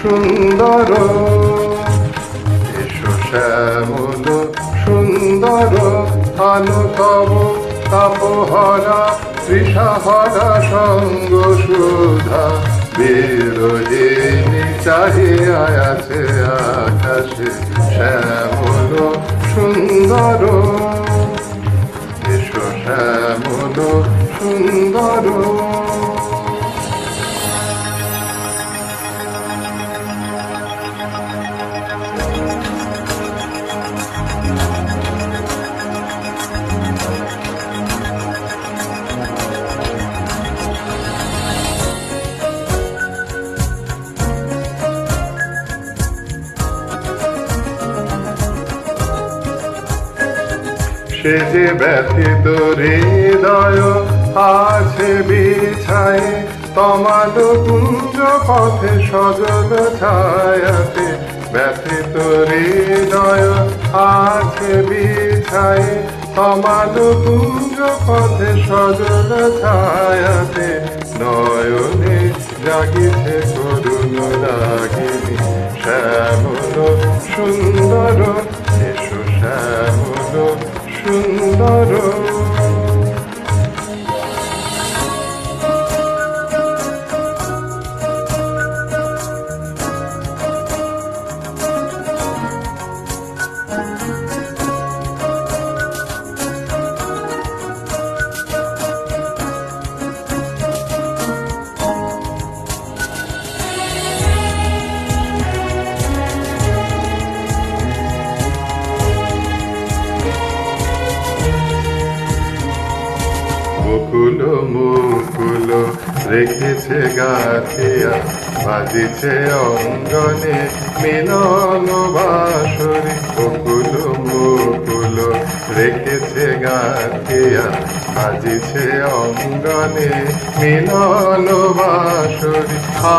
সুন্দর। এসো শ্যামল সুন্দর। আলো তব তাপহরা তৃষাহরা সঙ্গ সুধা। বিরোহিনী চাহিয়া আছে আকাশে শ্যামল সুন্দর। এসো শ্যামল সুন্দর। সে যে ব্যথিত হৃদয় আছে বিছায়, তমালো কুঞ্জ পথে সজল ছায়াতে ব্যথিত হৃদয় আছে বিছায়, তমালো কুঞ্জ পথে সজল ছায়াতে নয়নে জাগিছে করুণ রাগিনী, শ্যামল সুন্দর মুকুল রেখেছে গাথিয়া, বাজিছে অঙ্গনে মিলন বাসরে মুকুল মুকুল রেখেছে গাথিয়া, বাজিছে অঙ্গনে মিলন বাসরে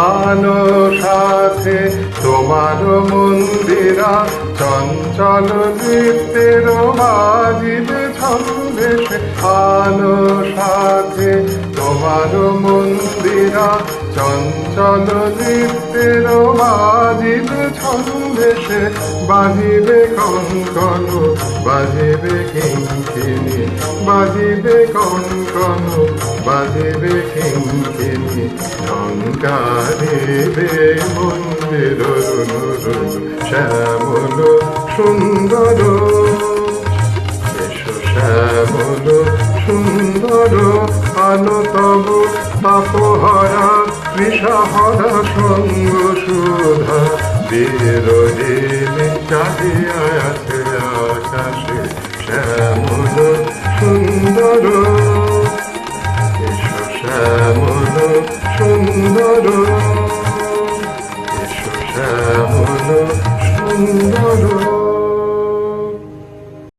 আলো সাথে তোমার মন্দিরা, চঞ্চল নৃত্যের বাজিবে ছন্দেশে আলো সাথে তোমার মন্দিরা চঞ্চল নৃত্যের বাজিবে ছন্দেশে বাজিবে কঙ্কন, বাজিবে কিঙ্কিনি বাজিবে কঙ্কন, বাজিবে কিঙ্কিনি টঙ্কারিবে মন্দির শ্যামল, সুন্দর শ্যামল সুন্দর আলো তব পাপহরা বিষহরা সঙ্গ সুধা। চাহিয়া আছে আকাশে শ্যামল সুন্দর। শ্যামল সুন্দর।